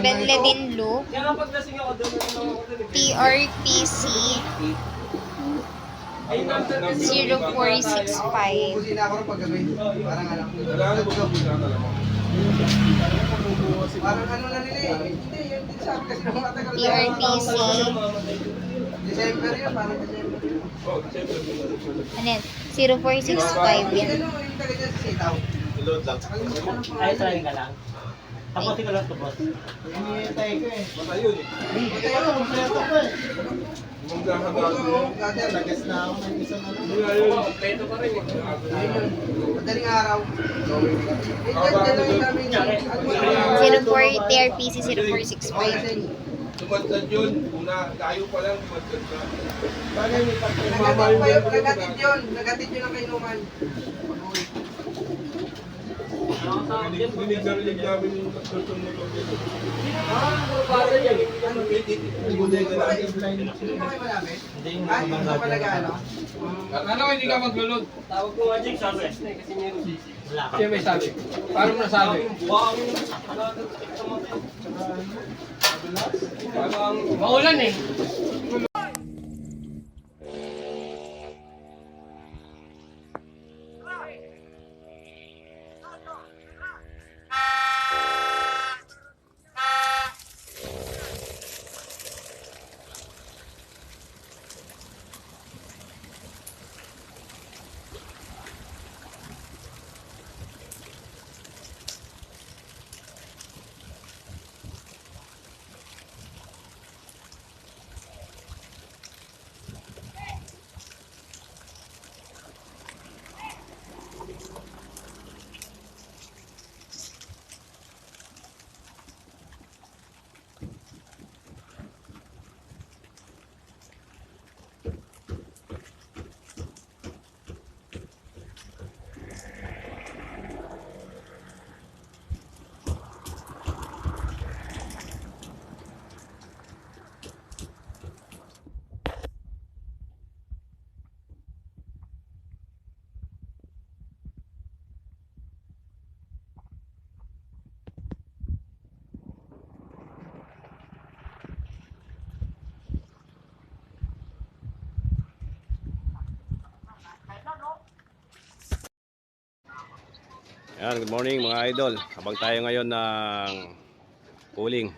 Benledin doon. TRPC Ay, nasa 0465. Ubusin na ako ng paggabi. Parang ano. Na nila eh. Hindi, yun din matagal na. TRPC, December yun, parang December ano yan, 0465 yan. Sa Sitaw. Ay, try ka lang. Tapos ikaw lang to, boss. Hinihintay ko eh. Patay yun eh. Patay yun, kompleto ko eh. Oo, dati lagas na ako ng isang ano. Kompleto pa rin. Ayun, madaling araw. Eh, yung... 04 TRPC 0465. Tumantad yun. Una, tayo pa lang tumantad na. Yun, nagatid yun. Nagatid yun ang kainuman. Pag-uwi. Ano? Dinigarinig namin yung Ah, puro bata yan. Ano. Hindi? Ah, ka ano? Ano maglulod? Tawag ko dyan, sabi. Siya may sabi. Paano mo nasabi? Maulan eh. Yan, good morning mga idol. Habang tayo ngayon ng pooling,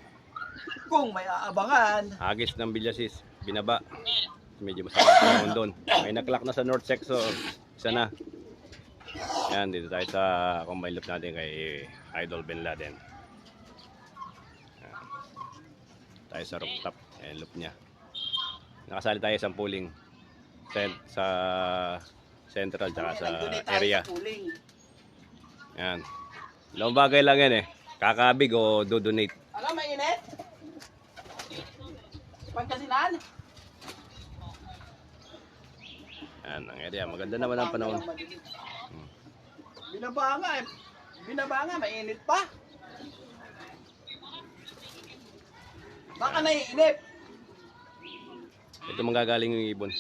Kung may aabangan. hagis ng Villasis, binaba. Medyo masama panahon doon. May naklak na sa north section, isa na. Yan, dito tayo sa combine loop natin kay Idol Bin Laden. Yan. Tayo sa rooftop, ayan loop niya. Nakasali tayo sa pooling cent- sa central tsaka sa area. Yan. Dalawang bagay lang yan eh. Kakabig o do-donate. Alam, mainit? Pagkasinan? Yan, ang area. Maganda naman ang panahon. Binaba nga eh. Binaba nga, mainit pa. Baka naiinip. Ito manggagaling yung ibon.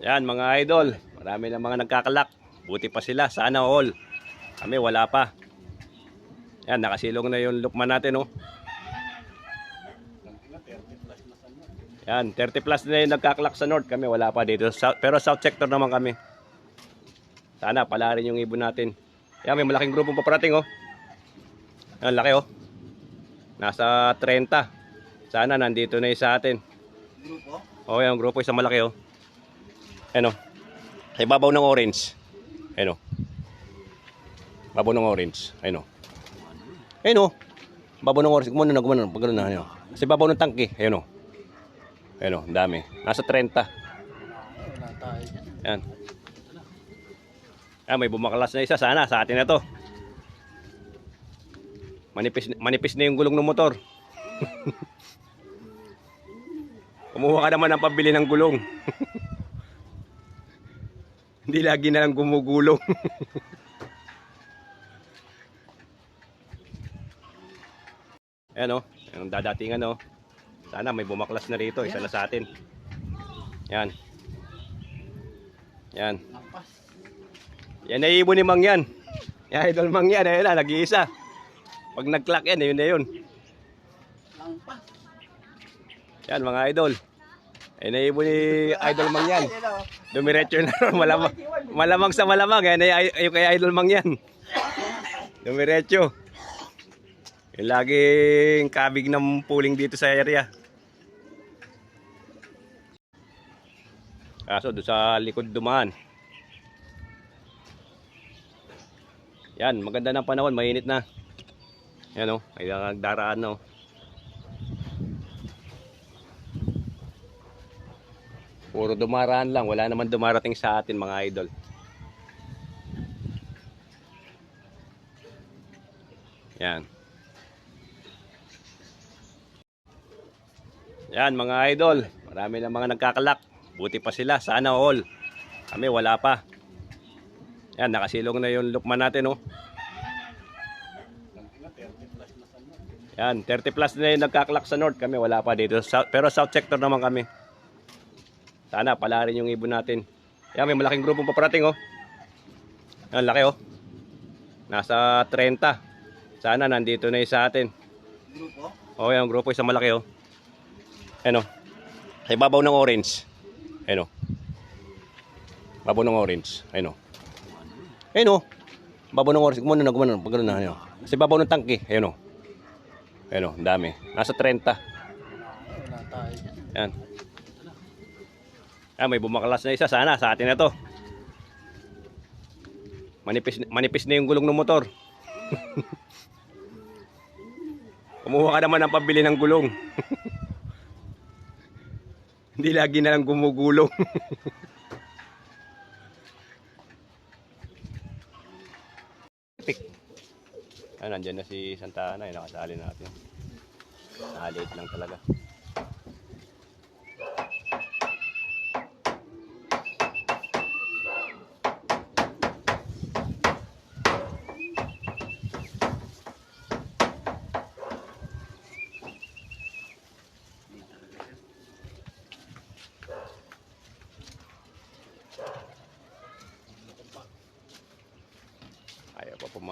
Yan mga idol, marami na mga nagkakalak. Buti pa sila, sana all. Kami wala pa. Yan, nakasilong na yung lukman natin oh. Yan, 30 plus na yung nagkakalak sa north. Kami wala pa dito. South, pero south sector naman kami. Sana pala rin yung ibon natin. Yan, may malaking grupong paparating oh. Yan, laki oh. Nasa 30. Sana nandito na yung sa atin. Grupo? Oh, yan, grupo isang malaki oh. Ano? Sa ibabaw ng orange. Ano? Babaw ng orange. Ano? Ayun oh. Babaw ng orange. Gumano na, gumano na. Pag ganun na. Ano? Sa ibabaw ng tangke. Oh, ang dami. Nasa 30. Yan. Ah, may bumaklas na isa. Sana, sa atin na to. Manipis, manipis na yung gulong ng motor. Kumuha ka naman ng pabili ng gulong. Hindi lagi na lang gumugulong. Ayan o, yung dadatingan o. Sana may bumaklas na rito, isa na sa atin. Yan. Yan. Yan ay ibon ni Mang yan. Yan, idol Mang yan. Ayun na, nag-iisa. Pag nag-clock yan, yun na yun. Yan, mga idol. Ayun na ibon ni idol Mang yan. Dumiretso na ron. Malamang, malamang sa malamang. Yan ay yung kay idol Mang yan. Dumiretso. Yung laging kabig ng puling dito sa area. Kaso doon sa likod dumaan. Yan, maganda ng panahon, mainit na. Yan o, may nagdaraan na o. Puro dumaraan lang, wala naman dumarating sa atin mga idol. Yan. Yan mga idol, marami na mga nagkakalak. Buti pa sila, sana all. Kami wala pa. Yan, nakasilong na yung lukman natin, oh. Yan, 30 plus na yung nagkaklak sa north. Kami wala pa dito. Pero south sector naman kami. Sana pala rin yung ibon natin. Yan, may malaking grupo paparating, oh. Yan, laki, oh. Nasa 30. Sana nandito na sa atin. Grupo? Oh, yan, grupo isang malaki, oh. Ano? Sa ibabaw ng orange. Ano? Babaw ng orange. Ano? Ayun, oh. Babaw ng orange. Gumano na, gumano na. Pag na, ano. Sa ibabaw ng tangke. Ayun, oh. Oh. ang dami. Nasa 30. Yan. Ah, may bumakalas na isa. Sana, sa atin na to. Manipis, manipis na yung gulong ng motor. Kumuha ka naman ng pabili ng gulong. Hindi lagi na lang gumugulong. Ah, nandyan na si Santa Ana, eh, nakasali natin. Nakalit lang talaga.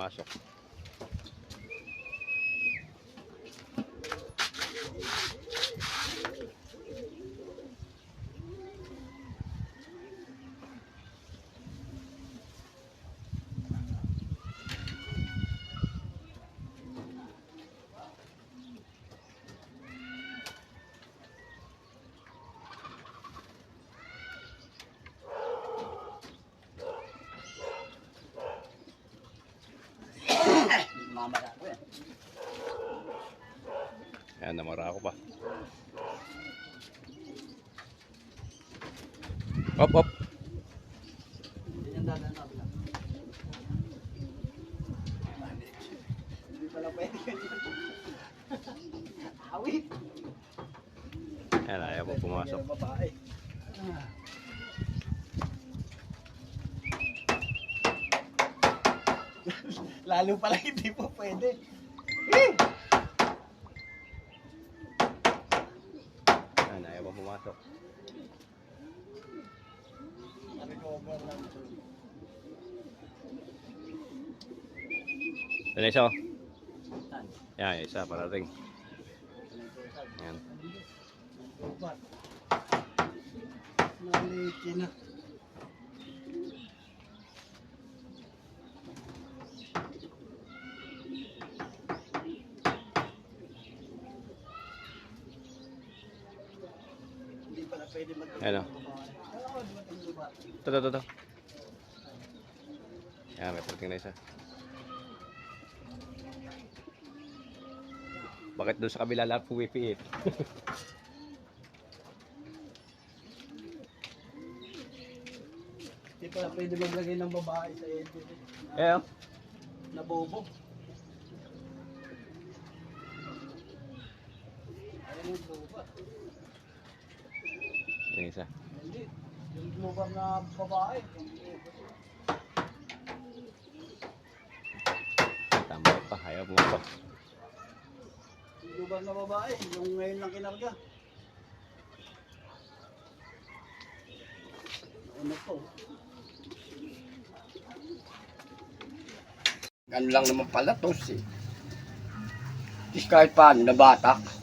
Ayaw pa pumasok. Mamaya ko yan. Yan, namara ako pa. Op, op. Awit! Yan, ayaw pa pumasok. Babae. Lalo pala hindi po pwede. Eh! Yan, ayaw pa pumasok. Recover lang. Yan na isa, oh. Yan, isa, parating. Yan. Ba't? Naliki na. Ba tingin ba? Ito, ito, ito. Yan, may parating na isa. Bakit doon sa kabila lahat pumipiit? Hindi pala pwede maglagay ng babae sa LTV. Eh, oh. Na bobo. Ayaw mo boba. Yung isa. Yung lugar na babae. Tama pa, hayaw mo pa. Yung lugar na babae, yung ngayon lang kinarga. Ano to? Ganun lang naman pala tos eh. Kahit paano, nabatak.